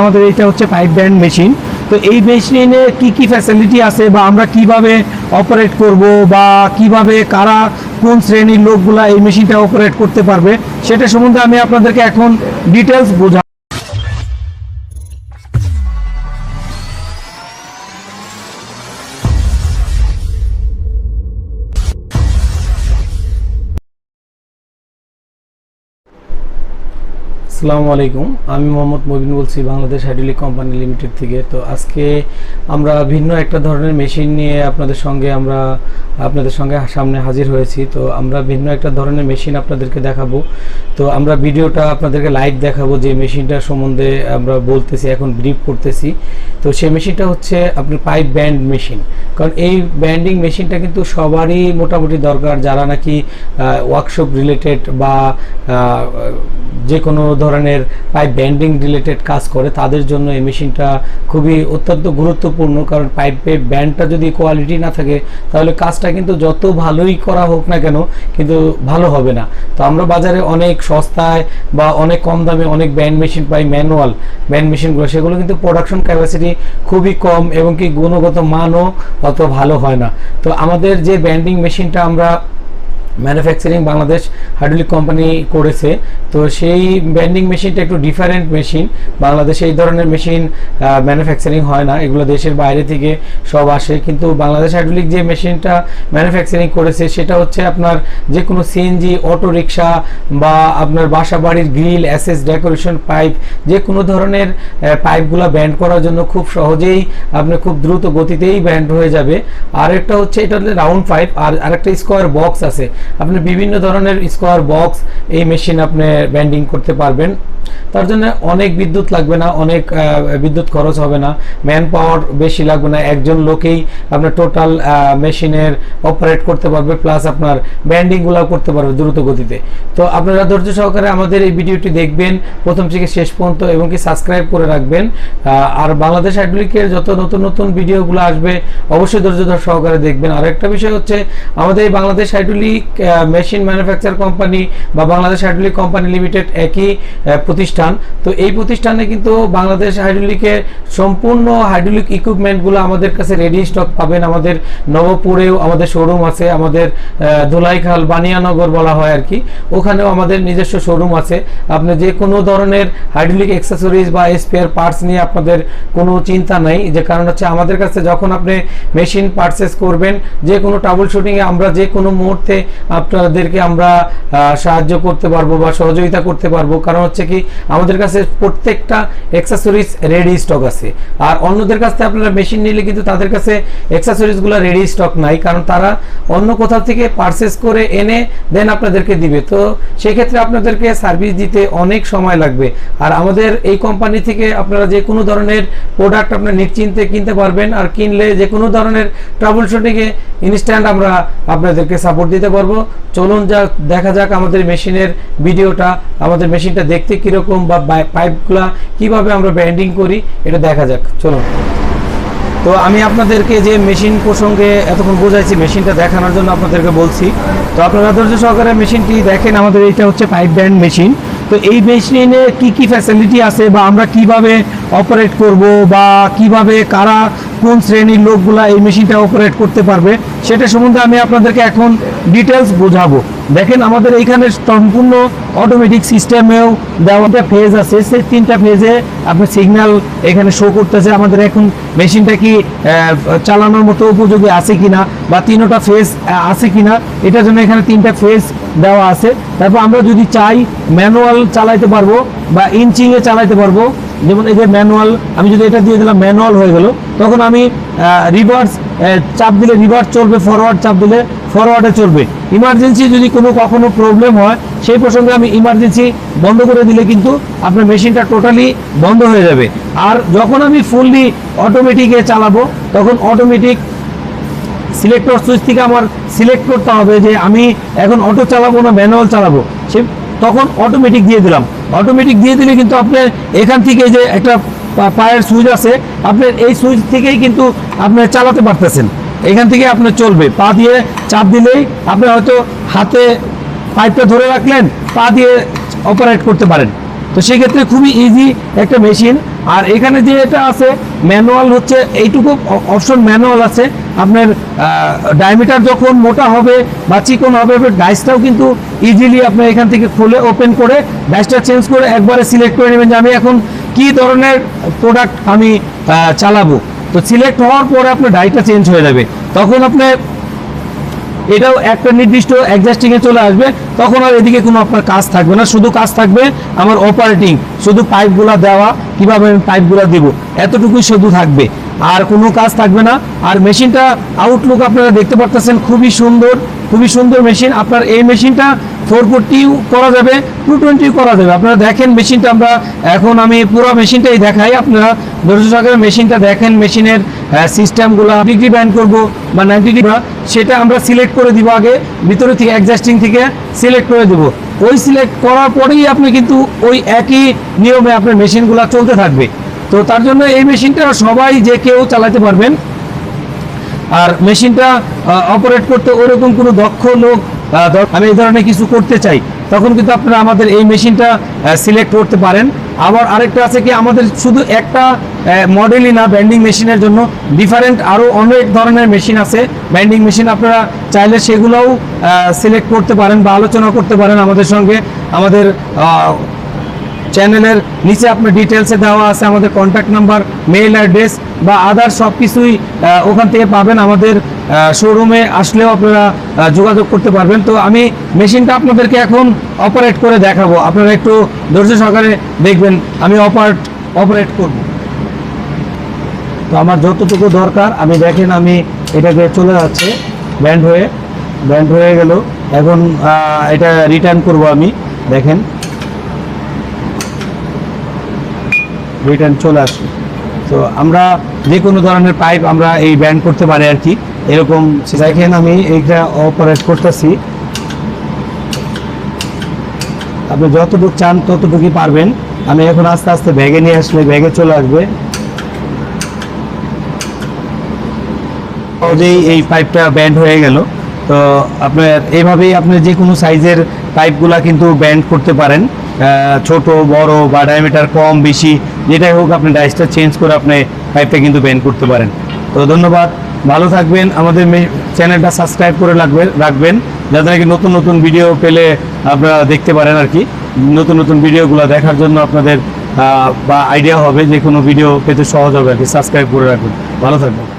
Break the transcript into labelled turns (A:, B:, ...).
A: আমাদের এটা হচ্ছে পাইপ ব্যান্ড মেশিন তো এই মেশিনে কি কি ফ্যাসিলিটি আছে বা আমরা কীভাবে অপারেট করব বা কীভাবে কারা কোন শ্রেণির লোকগুলা এই মেশিনটা অপারেট করতে পারবে, সেটা সম্বন্ধে আমি আপনাদেরকে এখন ডিটেলস বোঝা আসসালামু আলাইকুম। আমি মোহাম্মদ মবিন বলছি, বাংলাদেশ হাইড্রোলিক কোম্পানি লিমিটেড থেকে। তো আজকে আমরা ভিন্ন একটা ধরনের মেশিন নিয়ে আপনাদের সঙ্গে আমরা, আপনাদের সঙ্গে সামনে হাজির হয়েছি। তো আমরা ভিন্ন একটা ধরনের মেশিন আপনাদেরকে দেখাবো। তো আমরা ভিডিওটা আপনাদেরকে লাইভ দেখাবো, যে মেশিনটা সম্বন্ধে আমরা বলতেছি, এখন ব্রিফ করতেছি। তো সেই মেশিনটা হচ্ছে আপনার পাইপ ব্যান্ড মেশিন কারণ এই ব্যান্ডিং মেশিনটা কিন্তু সবারই মোটামুটি দরকার। যারা নাকি ওয়ার্কশপ রিলেটেড বা যে কোনো ধরনের পাইপ ব্যান্ডিং রিলেটেড কাজ করে, তাদের জন্য এই মেশিনটা খুবই অত্যন্ত গুরুত্বপূর্ণ। কারণ পাইপে ব্যান্ডটা যদি কোয়ালিটি না থাকে, তাহলে কাজটা কিন্তু যত ভালোই করা হোক না কেন, কিন্তু ভালো হবে না। তো আমরা বাজারে অনেক সস্তায় বা অনেক কম দামে অনেক ব্যান্ড মেশিন পাই ম্যানুয়াল ব্যান্ড মেশিনগুলো সেগুলো কিন্তু প্রোডাকশন ক্যাপাসিটি খুবই কম এবং কি গুণগত মানও অত ভালো হয় না। তো আমাদের যে ব্যান্ডিং মেশিনটা আমরা ম্যানুফ্যাকচারিং বাংলাদেশ হাইড্রোলিক কোম্পানি করেছে। তো সেই ব্যান্ডিং মেশিনটা একটু ডিফারেন্ট মেশিন বাংলাদেশে এই ধরনের মেশিন ম্যানুফ্যাকচারিং হয় না। এগুলো দেশের বাইরে থেকে সব আসে। কিন্তু বাংলাদেশ হাইড্রোলিক যে মেশিনটা ম্যানুফ্যাকচারিং করেছে, সেটা হচ্ছে আপনার যে কোনো সিএনজি রিক্সা বা আপনার বাসা বাড়ির গ্রিল অ্যাসেস ডেকোরেশন পাইপ যে কোনো ধরনের পাইপগুলো ব্যান্ড করার জন্য খুব সহজেই আপনি খুব দ্রুত গতিতেই ব্যান্ড হয়ে যাবে। আর একটা হচ্ছে এটা রাউন্ড পাইপ আর আরেকটা স্কোয়ার বক্স আছে। আপনি বিভিন্ন ধরনের স্কোয়ার বক্স এই মেশিন আপনি ব্যান্ডিং করতে পারবেন। তার জন্য অনেক বিদ্যুৎ লাগবে না, অনেক বিদ্যুৎ খরচ হবে না। ম্যান পাওয়ার বেশি লাগবে না, একজন লোকেই আপনার টোটাল মেশিনের অপারেট করতে পারবে প্লাস আপনার ব্যান্ডিংগুলো করতে পারবে দ্রুত গতিতে। তো আপনারা ধৈর্য সহকারে আমাদের এই ভিডিওটি দেখবেন, প্রথম থেকে শেষ পর্যন্ত, এবং কি সাবস্ক্রাইব করে রাখবেন। আর বাংলাদেশ হাইড্রোলিকের যত নতুন নতুন ভিডিওগুলো আসবে, অবশ্যই ধৈর্য ধর সহকারে দেখবেন। আর একটা বিষয় হচ্ছে, আমাদের এই Bangladesh hydraulic machine manufacture company বা বাংলাদেশ হাইড্রোলিক কোম্পানি লিমিটেড একই প্রতিষ্ঠান। তো এই প্রতিষ্ঠানে কিন্তু বাংলাদেশ হাইড্রোলিকের সম্পূর্ণ হাইড্রোলিক ইকুইপমেন্টগুলো আমাদের কাছে রেডি স্টক পাবেন। আমাদের নবপুরেও আমাদের শোরুম আছে আমাদের আহ, ধুলাইখাল বানিয়ানগর বলা হয় আর কি। ওখানেও আমাদের নিজস্ব শোরুম আছে। আপনি যে কোনো ধরনের হাইড্রোলিক অ্যাক্সেসরিজ বা স্পেয়ার পার্টস নিয়ে আপনাদের কোনো চিন্তা নাই। যে কারণ হচ্ছে আমাদের কাছে যখন আপনি মেশিন পারচেস করবেন যে কোনো ট্রাবল শুটিংয়ে আমরা যে কোনো মুহূর্তে আপনাদেরকে আমরা সাহায্য করতে পারব বা সহযোগিতা করতে পারব। কারণ হচ্ছে কি আমাদের কাছে প্রত্যেকটা অ্যাক্সেসরিজ রেডি স্টক আছে। আর অন্যদের কাছ থেকে আপনারা মেশিন নিলে কিন্তু তাদের কাছে অ্যাক্সেসরিজগুলো রেডি স্টক নাই, কারণ তারা অন্য কোথাও থেকে পারচেস করে এনে দেন আপনাদেরকে দিবে। তো সেক্ষেত্রে আপনাদেরকে সার্ভিস দিতে অনেক সময় লাগবে। আর আমাদের এই কোম্পানি থেকে আপনারা যে কোনো ধরনের প্রোডাক্ট আপনার নিশ্চিন্তে কিনতে পারবেন, আর কিনলে যে কোনো ধরনের ট্রাবল শুটিংয়ে ইনস্ট্যান্ট আমরা আপনাদেরকে সাপোর্ট দিতে পারব। চলুন যা দেখা যাক আমাদের মেশিনের ভিডিওটা আমাদের মেশিনটা দেখতে কীরকম বা পাইপগুলা কীভাবে আমরা ব্যান্ডিং করি, এটা দেখা যাক। চলুন। তো আমি আপনাদেরকে যে মেশিন প্রসঙ্গে এতক্ষণ বোঝাইছি, মেশিনটা দেখানোর জন্য আপনাদেরকে বলছি। তো আপনারা ধৈর্য সহকারে মেশিনটি দেখেন, আমাদের এটা হচ্ছে পাইপ ব্যান্ড মেশিন। তো এই মেশিনে কি কি ফ্যাসিলিটি আছে বা আমরা কীভাবে অপারেট করব বা কীভাবে কারা কোন শ্রেণির লোকগুলা এই মেশিনটা অপারেট করতে পারবে, সেটা সম্বন্ধে আমি আপনাদেরকে এখন ডিটেলস বোঝাবো। দেখেন আমাদের এইখানে সম্পূর্ণ অটোমেটিক সিস্টেমেও দেওয়াটা ফেজ আছে। সেই তিনটা ফেজে আপনি সিগন্যাল এখানে শো করতেছে। আমাদের এখন মেশিনটা কি চালানোর মতো উপযোগী আছে কিনা বা তিনোটা ফেজ আছে কিনা, এটার জন্য এখানে তিনটা ফেজ দেওয়া আছে। তারপর আমরা যদি চাই ম্যানুয়াল চালাইতে পারব বা ইঞ্চিংয়ে চালাইতে পারব যেমন এই যে ম্যানুয়াল আমি যদি এটা দিয়ে দিলাম ম্যানুয়াল হয়ে গেল, তখন আমি রিভার্স চাপ দিলে রিভার্স চলবে ফরওয়ার্ড চাপ দিলে ফরওয়ার্ডে চলবে। ইমার্জেন্সি যদি কোনো কখনো প্রবলেম হয়, সেই প্রসঙ্গে আমি ইমার্জেন্সি বন্ধ করে দিলে কিন্তু আপনার মেশিনটা টোটালি বন্ধ হয়ে যাবে। আর যখন আমি ফুললি অটোমেটিকে চালাবো, তখন অটোমেটিক সিলেক্টর সুইচ থেকে আমার সিলেক্ট করতে হবে যে আমি এখন অটো চালাবো না ম্যানুয়াল চালাবো। সে তখন অটোমেটিক দিয়ে দিলাম। অটোমেটিক দিয়ে দিলে কিন্তু আপনার এখান থেকে যে একটা পায়ের সুইচ আছে, আপনার এই সুইচ থেকেই কিন্তু আপনি চালাতে পারতেছেন। এখান থেকে আপনার চলবে। পা দিয়ে চাপ দিলেই আপনি হয়তো হাতে পাইপটা ধরে রাখলেন, পা দিয়ে অপারেট করতে পারেন। তো সেক্ষেত্রে খুবই ইজি একটা মেশিন আর এখানে যে এটা আছে ম্যানুয়াল হচ্ছে, এইটুকু অপশন ম্যানুয়াল আছে। আপনার ডায়ামিটার যখন মোটা হবে বা চিকন হবে ডাইসটাও কিন্তু ইজিলি আপনি এখান থেকে খুলে ওপেন করে ডাইসটা চেঞ্জ করে একবারে সিলেক্ট করে নেবেন যে আমি এখন কি ধরনের প্রোডাক্ট আমি চালাবো। তো সিলেক্ট হওয়ার পরে আপনার ডাইটা চেঞ্জ হয়ে যাবে। তখন আপনি এটাও একটা নির্দিষ্ট অ্যাডজাস্টিং এ চলে আসবে। তখন আর এদিকে কোনো আপনার কাজ থাকবে না। শুধু কাজ থাকবে আমার অপারেটিং শুধু পাইপগুলো দেওয়া, কীভাবে আমি পাইপগুলো দেবো, এতটুকুই শুধু থাকবে। আর কোনো কাজ থাকবে না। আর মেশিনটা আউটলুক আপনারা দেখতে পারতেছেন, খুবই সুন্দর খুবই সুন্দর মেশিন। আপনার এই মেশিনটা ফোর ফোরটিও করা যাবে, টু টোয়েন্টিও করা যাবে। আপনারা দেখেন মেশিনটা আমরা, এখন আমি পুরো মেশিনটাই দেখাই। আপনারা ধৈর্য সহকারে মেশিনটা দেখেন, মেশিনের সিস্টেমগুলো ডিগ্রি ব্যান্ড করব বা নাইনটি ডিগ্রি সেটা আমরা সিলেক্ট করে দিব আগে। ভিতরে থেকে অ্যাডজাস্টিং থেকে সিলেক্ট করে দেব। ওই সিলেক্ট করার পরেই আপনি কিন্তু ওই একই নিয়মে আপনার মেশিনগুলো চলতে থাকবে। তো তার জন্য এই মেশিনটা সবাই যে কেউ চালাতে পারবেন। আর মেশিনটা অপারেট করতে ওরকম কোনো দক্ষ লোক আমি এই ধরনের কিছু করতে চাই। তখন কিন্তু আপনারা আমাদের এই মেশিনটা সিলেক্ট করতে পারেন। আবার আরেকটা আছে কি, আমাদের শুধু একটা মডেলই না ব্যান্ডিং মেশিনের জন্য ডিফারেন্ট আরও অনেক ধরনের মেশিন আছে। ব্যান্ডিং মেশিন আপনারা চাইলে সেগুলোও সিলেক্ট করতে পারেন বা আলোচনা করতে পারেন আমাদের সঙ্গে। আমাদের চ্যানেলের নিচে আপনার ডিটেলসে দেওয়া আছে আমাদের কন্ট্যাক্ট নাম্বার মেইল অ্যাড্রেস বা আদার সব কিছুই ওখান থেকে পাবেন আমাদের শোরুমে আসলেও আপনারা যোগাযোগ করতে পারবেন। তো আমি মেশিনটা আপনাদেরকে এখন অপারেট করে দেখাবো। আপনারা একটু ধৈর্য সহকারে দেখবেন, আমি অপারেট অপারেট করব। তো আমার যতটুকু দরকার, আমি দেখেন আমি এটাকে চলে যাচ্ছে ব্যান্ড হয়ে ব্যান্ড হয়ে গেল। এখন এটা রিটার্ন করব আমি, দেখেন। রিটার্ন চলে আসবে তো আমরা যে কোনো ধরনের পাইপ আমরা এই ব্যান্ড করতে পারি আর কি। এরকম দেখেন আমি এইটা অপারেট করতেছি। আপনি যতটুকু চান ততটুকুই পারবেন। আমি এখন আস্তে আস্তে ব্যাগে নিয়ে আসলে ব্যাগে চলে আসবে। এই পাইপটা ব্যান্ড হয়ে গেল। তো আপনার এইভাবেই আপনি যে কোনো সাইজের পাইপগুলা কিন্তু ব্যান্ড করতে পারেন। ছোট, বড় বা ডায়ামিটার কম, বেশি, যেটাই হোক আপনি ডাইসটা চেঞ্জ করে আপনি পাইপটা কিন্তু ব্যান্ড করতে পারেন। তো ধন্যবাদ, ভালো থাকবেন। আমাদের চ্যানেলটা সাবস্ক্রাইব করে রাখবেন রাখবেন। যাতে নাকি নতুন নতুন ভিডিও পেলে আপনারা দেখতে পারেন আর কি। নতুন নতুন ভিডিওগুলো দেখার জন্য আপনাদের বা আইডিয়া হবে যে কোনো ভিডিও পেতে সহজ হবে আর কি। সাবস্ক্রাইব করে রাখবেন। ভালো থাকবেন।